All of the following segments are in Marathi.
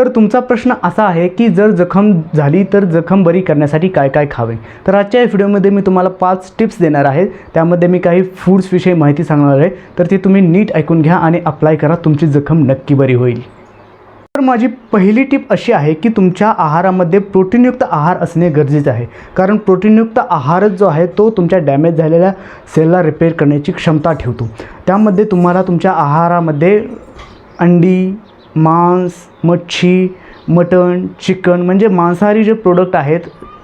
तर तुमचा प्रश्न असा आहे की जर जखम झाली तर जखम बरी करण्यासाठी काय काय खावे? तर आजच्या या व्हिडिओमध्ये मी तुम्हाला पाच टिप्स देणार आहे. त्यामध्ये मी काही फूड्सविषयी माहिती सांगणार आहे. तर ती तुम्ही नीट ऐकून घ्या आणि अप्लाय करा. तुमची जखम नक्की बरी होईल. तर माझी पहिली टिप अशी आहे की तुमच्या आहारामध्ये प्रोटीनयुक्त आहार असणे गरजेचे आहे. कारण प्रोटीनयुक्त आहारच जो आहे तो तुमच्या डॅमेज झालेल्या सेलला रिपेअर करण्याची क्षमता ठेवतो. त्यामध्ये तुम्हाला तुमच्या आहारामध्ये अंडी मांस मच्छी मटण चिकन म्हणजे मांसाहारी जे प्रोडक्ट आहेत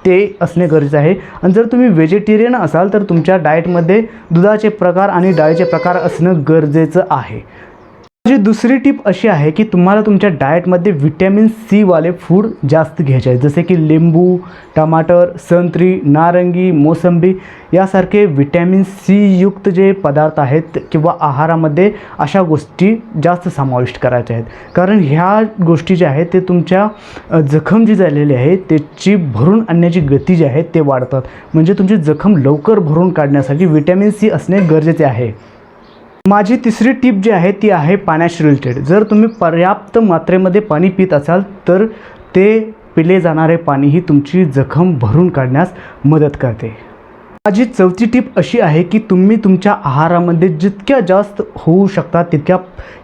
ते असणे गरजेचे आहे. आणि जर तुम्ही व्हेजिटेरियन असाल तर तुमच्या डाएटमध्ये दुधाचे प्रकार आणि डाळीचे प्रकार असणं गरजेचं आहे. माझी दुसरी टिप अशी आहे की तुम्हाला तुमच्या डाएटमध्ये व्हिटॅमिन सीवाले फूड जास्त घ्यायचे आहे जसे की लिंबू टमाटर संत्री नारंगी मोसंबी यासारखे व्हिटॅमिन सी युक्त जे पदार्थ आहेत किंवा आहारामध्ये अशा गोष्टी जास्त समाविष्ट करायच्या आहेत. कारण ह्या गोष्टी ज्या आहेत ते तुमच्या जखम जी झालेली आहे त्याची भरून आणण्याची गती जी आहे ते वाढतात. म्हणजे तुमची जखम लवकर भरून काढण्यासाठी व्हिटॅमिन सी असणे गरजेचे आहे. माझी तिसरी टीप जी आहे ती आहे पाण्याशी रिलेटेड जर तुम्ही पर्याप्त मात्रेमध्ये पाणी पित असाल तर ते पिले जाणारे पाणी ही तुमची जखम भरून काढण्यास मदत करते. माझी चौथी टीप अशी आहे की तुम्ही तुमच्या आहारामध्ये जितक्या जास्त होऊ शकता तितक्या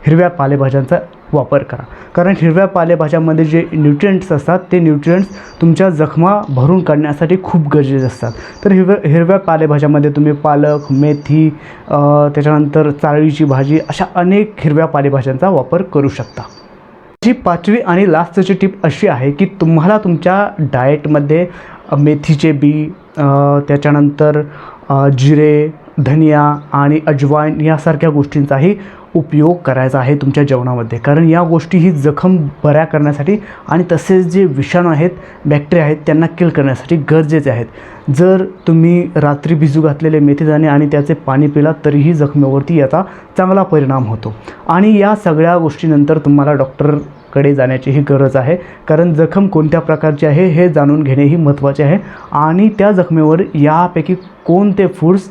हिरव्या पालेभाज्यांचा वापर करा. कारण हिरव्या पालेभाज्यामध्ये जे न्यूट्रियंट्स असतात ते न्यूट्रियंट्स तुमच्या जखमा भरून काढण्यासाठी खूप गरजेचे असतात. तर हिरव्या हिरव्या पालेभाज्यामध्ये तुम्ही पालक मेथी त्याच्यानंतर चाळीची भाजी अशा अनेक हिरव्या पालेभाज्यांचा वापर करू शकता. जी पाचवी आणि लास्टची टिप अशी आहे की तुम्हाला तुमच्या डाएटमध्ये मेथीचे बी त्याच्यानंतर जिरे धनिया आणि अजवाईन यासारख्या गोष्टींचाही उपयोग करायचा आहे तुमच्या जेवणामध्ये. कारण या गोष्टी ही जखम बऱ्या करण्यासाठी आणि तसेच जे विषाणू आहेत बॅक्टेरिया आहेत त्यांना किल करण्यासाठी गरजेचे आहेत. जर तुम्ही रात्री भिजू घातलेले मेथीदाणे आणि त्याचे पाणी पिला तरीही जखमेवरती याचा चांगला परिणाम होतो. आणि या सगळ्या गोष्टीनंतर तुम्हाला डॉक्टरकडे जाण्याचीही गरज आहे. कारण जखम कोणत्या प्रकारची आहे हे जाणून घेणेही महत्त्वाचे आहे. आणि त्या जखमेवर यापैकी कोणते फूड्स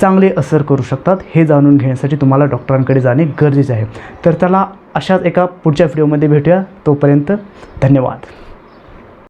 चांगले असर करू शकतात हे जाणून घेण्यासाठी तुम्हाला डॉक्टरांकडे जाणे गरजेचे आहे. तर त्याला अशाच एका पुढच्या व्हिडिओमध्ये भेटूया. तोपर्यंत धन्यवाद.